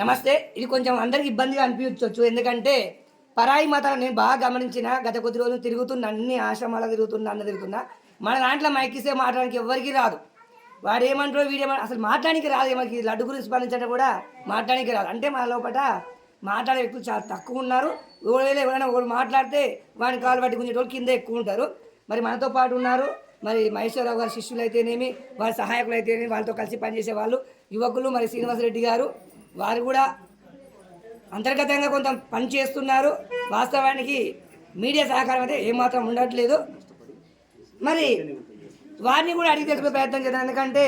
నమస్తే. ఇది కొంచెం అందరికి ఇబ్బందిగా అనిపించవచ్చు ఎందుకంటే పరాయి మతాలు నేను బాగా గమనించిన గత కొద్ది రోజులు తిరుగుతున్న అన్ని ఆశ్రమాలు తిరుగుతున్నా అన్న తిరుగుతున్నా మన దాంట్లో మైకిస్తే మాట్లాడానికి ఎవరికి రాదు. వాడు ఏమంటారో వీడేమో అసలు మాట్లాడానికి రాదు. మనకి లడ్డు గురించి స్పందించడం కూడా మాట్లాడానికి రాదు. అంటే మన లోపల మాట్లాడే వ్యక్తులు చాలా తక్కువ ఉన్నారు. ఒకవేళ ఎవరైనా ఒకరు మాట్లాడితే వాడిని కాలు పట్టి గుంజేటోళ్ళు కింద ఎక్కువ ఉంటారు. మరి మనతో పాటు ఉన్నారు. మరి మహేశ్వరరావు గారి శిష్యులు అయితేనేమి వారి సహాయకులు అయితేనేమి వాళ్ళతో కలిసి పనిచేసే వాళ్ళు యువకులు మరి శ్రీనివాసరెడ్డి గారు. వారు కూడా అంతర్గతంగా కొంత పని చేస్తున్నారు. వాస్తవానికి మీడియా సహకారం అయితే ఏమాత్రం ఉండట్లేదు. మరి వారిని కూడా అడిగి తెలుసుకునే ప్రయత్నం చేద్దాం. ఎందుకంటే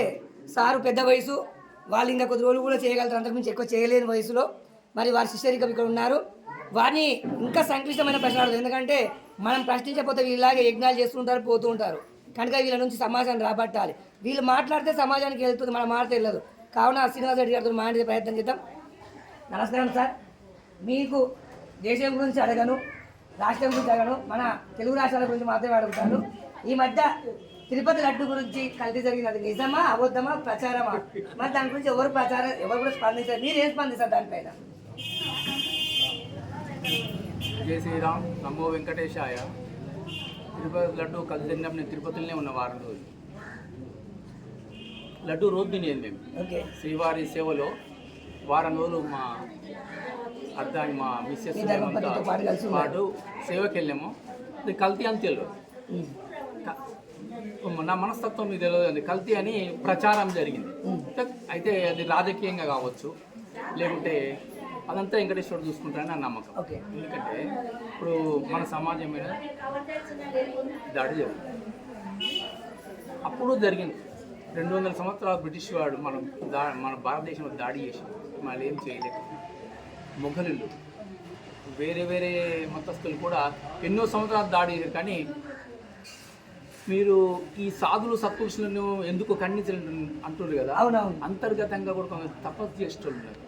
సారు పెద్ద వయసు. వాళ్ళు ఇంకా కొద్ది రోజులు కూడా చేయగలుగుతారు. అంతకుమించి ఎక్కువ చేయలేని వయసులో మరి వారి శిష్యరికం ఇక్కడ ఉన్నారు. వారిని ఇంకా సంక్లిష్టమైన ప్రశ్న అడుగుతారు ఎందుకంటే మనం ప్రశ్నించకపోతే వీళ్ళలాగే యజ్ఞాలు చేస్తుంటారు పోతూ ఉంటారు. కనుక వీళ్ళ నుంచి సమాజాన్ని రాబట్టాలి. వీళ్ళు మాట్లాడితే సమాజానికి వెళ్తుంది. మనం మాట వెళ్ళదు కావున శ్రీనివాస రెడ్డి గారితో మాట్లాడే ప్రయత్నం చేద్దాం. నమస్కారం సార్. మీకు దేశం గురించి అడగను రాష్ట్రం గురించి అడగను మన తెలుగు రాష్ట్రాల గురించి మాత్రమే అడుగుతాను. ఈ మధ్య తిరుపతి లడ్డు గురించి కలిసి జరిగినది నిజమా అబద్ధమా ప్రచారమా? మరి దాని గురించి ఎవరు ప్రచారం ఎవరు కూడా స్పందించారు. మీరు ఏం స్పందిస్తారు దానిపైన జై శ్రీరామ్. నమో వెంకటేశాయ. తిరుపతి లడ్డు కలిసి తిన్నప్పుడు నేను తిరుపతిలోనే ఉన్న వారం రోజు లడ్డు రోజు తినేది మేము శ్రీవారి సేవలో వారం రోజులు మా అర్థాన్ని మా మిస్సెస్ పాటు సేవకి వెళ్ళాము. అది కల్తీ అని తెలియదు. నా మనస్తత్వం మీకు తెలియదు అది కల్తీ అని ప్రచారం జరిగింది. అయితే అది రాజకీయంగా కావచ్చు లేకుంటే అదంతా వెంకటేశ్వరుడు చూసుకుంటారని నా నమ్మకం. ఎందుకంటే ఇప్పుడు మన సమాజం మీద దాడి జరిగింది. అప్పుడు జరిగింది. రెండు వందల సంవత్సరాలు బ్రిటిష్ వాడు మనం దా మన భారతదేశంలో దాడి చేసి మళ్ళీ ఏం చేయలేదు మొఘలులు వేరే వేరే మతస్థులు కూడా ఎన్నో సంవత్సరాలు దాడి చేశారు. కానీ మీరు ఈ సాధులు సత్పురుషులను ఎందుకు ఖండించలేదు అంటున్నారు కదా? అంతర్గతంగా కూడా కొంత తపస్సు చేసేటోళ్ళు ఉన్నారు.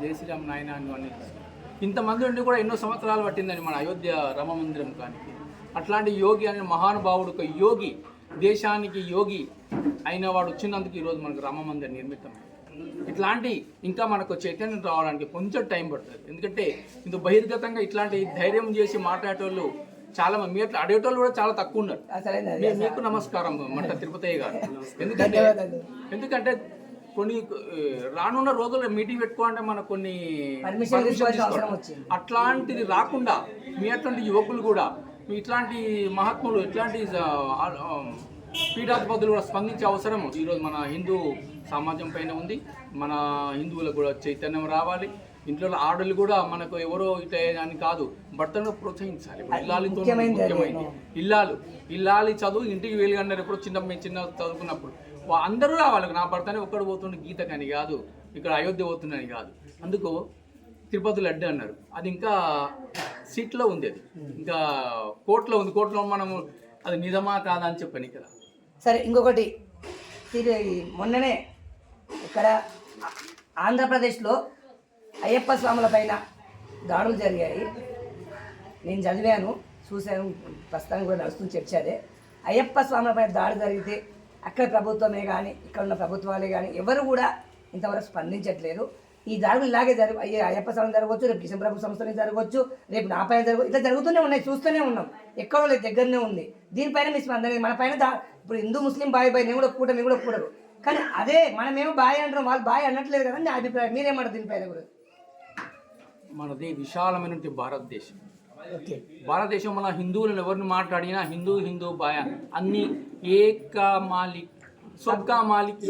జై శ్రీరామ్ నాయన అని ఇంతమంది ఉండి కూడా ఎన్నో సంవత్సరాలు పట్టిందని మన అయోధ్య రమ మందిరం కానీ అట్లాంటి యోగి అనే మహానుభావుడు ఒక యోగి దేశానికి యోగి అయిన వాడు వచ్చినందుకు ఈరోజు మనకు రామ మందిరం నిర్మితం. ఇట్లాంటి ఇంకా మనకు చైతన్యం రావడానికి కొంచెం టైం పడుతుంది. ఎందుకంటే ఇంత బహిర్గతంగా ఇట్లాంటి ధైర్యం చేసి మాట్లాడేటోళ్ళు చాలా మంది. మీ అట్లా అడిగేటోళ్ళు కూడా చాలా తక్కువ ఉన్నారు. మీకు నమస్కారం మంట తిరుపతయ్య గారు. ఎందుకంటే. ఎందుకంటే కొన్ని రానున్న రోజుల్లో మీటింగ్ పెట్టుకోవాలంటే మనకు కొన్ని. అట్లాంటిది రాకుండా మీ అట్లాంటి యువకులు కూడా ఇట్లాంటి మహాత్ములు ఇట్లాంటి పీఠాధిపతులు కూడా స్పందించే అవసరం ఈరోజు మన హిందూ సమాజం పైన ఉంది. మన హిందువులకు కూడా చైతన్యం రావాలి. ఇంట్లో ఆడలు కూడా మనకు ఎవరో ఇట అని కాదు. భర్తను ప్రోత్సహించాలి. ఇల్లాలితో ముఖ్యమైనది ఇల్లాలు ఇల్లాలి చదువు ఇంటికి వేలు అన్నారు ఎప్పుడు చిన్న చిన్న చదువుకున్నప్పుడు. అందరూ రావాలి. నా భర్తనే ఒక్కడు పోతుండే గీతకని కాదు. ఇక్కడ అయోధ్య పోతుందని కాదు. అందుకు తిరుపతి లడ్డు అన్నారు. అది ఇంకా సీట్లో ఉంది అది. ఇంకా కోర్టులో ఉంది. కోర్టులో మనము అది నిజమా కాదా అని చెప్పని ఇక్కడ. సరే ఇంకొకటి. మొన్ననే ఇక్కడ ఆంధ్రప్రదేశ్లో అయ్యప్ప స్వాముల పైన దాడులు జరిగాయి. నేను చదివాను చూశాను ప్రస్తుతానికి కూడా నడుస్తుంది చర్చ అదే అయ్యప్ప స్వాముల పైన దాడి జరిగితే అక్కడ ప్రభుత్వమే కానీ ఇక్కడ ఉన్న ప్రభుత్వాలే కానీ ఎవరు కూడా ఇంతవరకు స్పందించట్లేదు. ఈ దాడులు ఇలాగే జరుగు అయ్యే అయ్యప్ప స్వామి జరగవచ్చు రేపు కిషన్ ప్రభు సంస్థనే జరగవచ్చు రేపు నా పైన జరగవచ్చు ఇట్లా జరుగుతూనే ఉన్నాయి చూస్తూనే ఉన్నాం. ఎక్కడో లేదు దగ్గరనే ఉంది. దీనిపైన మీ స్పందన. మన పైన దా- ఇప్పుడు హిందూ ముస్లిం బాయ్ బాయ్ నేను కూడా కూడా మేము కూడా కూడరు కానీ అదే మనమేమో బాయ్ అంటున్నాం వాళ్ళు బాయ్ అనట్లేదు కదా నా అభిప్రాయం. మీరేమంటారు దీనిపైన కూడా? మనది విశాలమైనటువంటి భారతదేశం. ఓకే. భారతదేశం మన హిందువులను ఎవరిని మాట్లాడినా హిందూ హిందూ బాయ అన్ని ఏక మాలిక్ సబ్కా మాలిక్.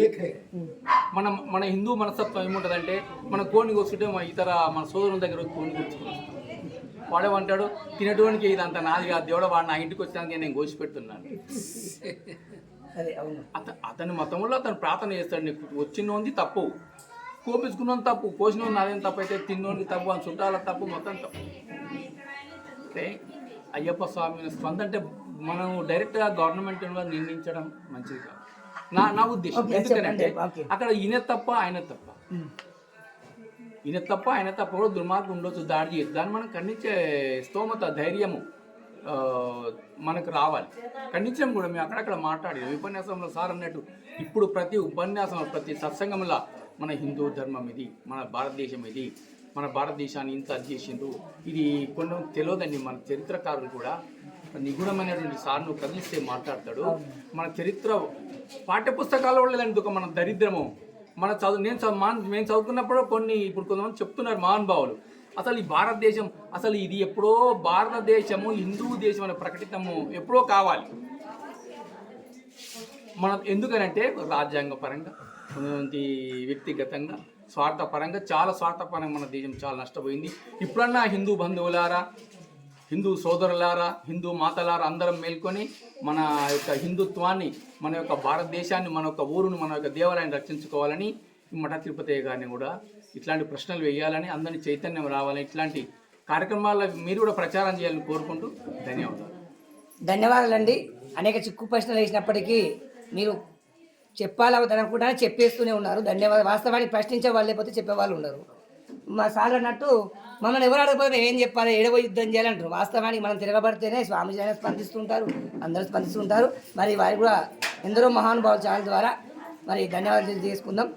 మన మన హిందూ మనస్తత్వం ఏముంటుందంటే మన కోడిని కూర్చుంటే మన ఇతర మన సోదరుల దగ్గర వచ్చి కోడిని కూర్చుకుని వాడేమంటాడు తినటువంటి ఇదంతా నాది కాదు దేవుడు వాడు నా ఇంటికి వచ్చాక నేను గోసి పెడుతున్నాను. అత అతని మతంలో అతను ప్రార్థన చేస్తాడు నీకు వచ్చినోంది తప్పు. కోపించుకున్నది తప్పు కోసినోంది అదేం తప్పు అయితే తిన్నోంది తప్పు అని చుట్టాల తప్పు మొత్తం తప్పు. అంటే అయ్యప్ప స్వామి స్పందన అంటే మనం డైరెక్ట్గా గవర్నమెంట్ నిర్ణయించడం మంచిది కాదు. నా నా ఉద్దేశం. ఎందుకంటే. అక్కడ ఈయన తప్ప ఆయన తప్ప. ఈయన తప్ప ఆయన తప్ప కూడా దుర్మార్గం ఉండొచ్చు దాడి చేయొచ్చు. దాన్ని మనం ఖండించే స్తోమత ధైర్యము మనకు రావాలి. ఖండించడం కూడా మేము అక్కడక్కడ మాట్లాడి ఉపన్యాసంలో సార్ అన్నట్టు ఇప్పుడు ప్రతి ఉపన్యాసంలో ప్రతి సత్సంగంలో మన హిందూ ధర్మం ఇది మన భారతదేశం ఇది మన భారతదేశాన్ని ఇంత అది చేసిండ్రు. ఇది కొన్ని తెలియదండి మన చరిత్రకారులు కూడా నిగూఢమైనటువంటి సార్ను కదిలిస్తే మాట్లాడతాడు. మన చరిత్ర పాఠ్యపుస్తకాల్లో లేదండి ఒక మన దరిద్రము. మన చదువు నేను చదువు మా- మేము చదువుకున్నప్పుడు కొన్ని ఇప్పుడు కొంతమంది చెప్తున్నారు మహానుభావులు. అసలు ఈ భారతదేశం అసలు ఇది ఎప్పుడో భారతదేశము హిందూ దేశం అనే ప్రకటితము ఎప్పుడో కావాలి. మనం ఎందుకనంటే రాజ్యాంగ పరంగా కొంతమంది వ్యక్తిగతంగా స్వార్థపరంగా చాలా స్వార్థపరంగా మన దేశం చాలా నష్టపోయింది. ఇప్పుడన్నా హిందూ బంధువులారా హిందూ సోదరులారా హిందూ మాతలారా అందరం మేల్కొని మన యొక్క హిందుత్వాన్ని మన యొక్క భారతదేశాన్ని మన యొక్క ఊరును మన యొక్క దేవాలయాన్ని రక్షించుకోవాలని ఈ మఠ తిరుపతి గారిని కూడా ఇట్లాంటి ప్రశ్నలు వేయాలని అందరినీ చైతన్యం రావాలని ఇట్లాంటి కార్యక్రమాల మీరు కూడా ప్రచారం చేయాలని కోరుకుంటూ ధన్యవాదాలు. ధన్యవాదాలండి. అనేక చిక్కు ప్రశ్నలు వేసినప్పటికీ మీరు చెప్పాలి చెప్పేస్తూనే ఉన్నారు. ధన్యవాదాలు. వాస్తవానికి ప్రశ్నించే వాళ్ళు లేకపోతే చెప్పేవాళ్ళు ఉన్నారు మా సార్ అన్నట్టు మమ్మల్ని ఎవరు అడగకపోతే ఏం చెప్పాలి? ఏడవ యుద్ధం చేయాలంటారు వాస్తవానికి మనం తిరగబడితేనే స్వామీజీ అయినా స్పందిస్తుంటారు అందరూ స్పందిస్తుంటారు. మరి వారికి కూడా ఎందరో మహానుభావుల ఛానల్ ద్వారా మరి ధన్యవాదాలు తెలియజేసుకుందాం.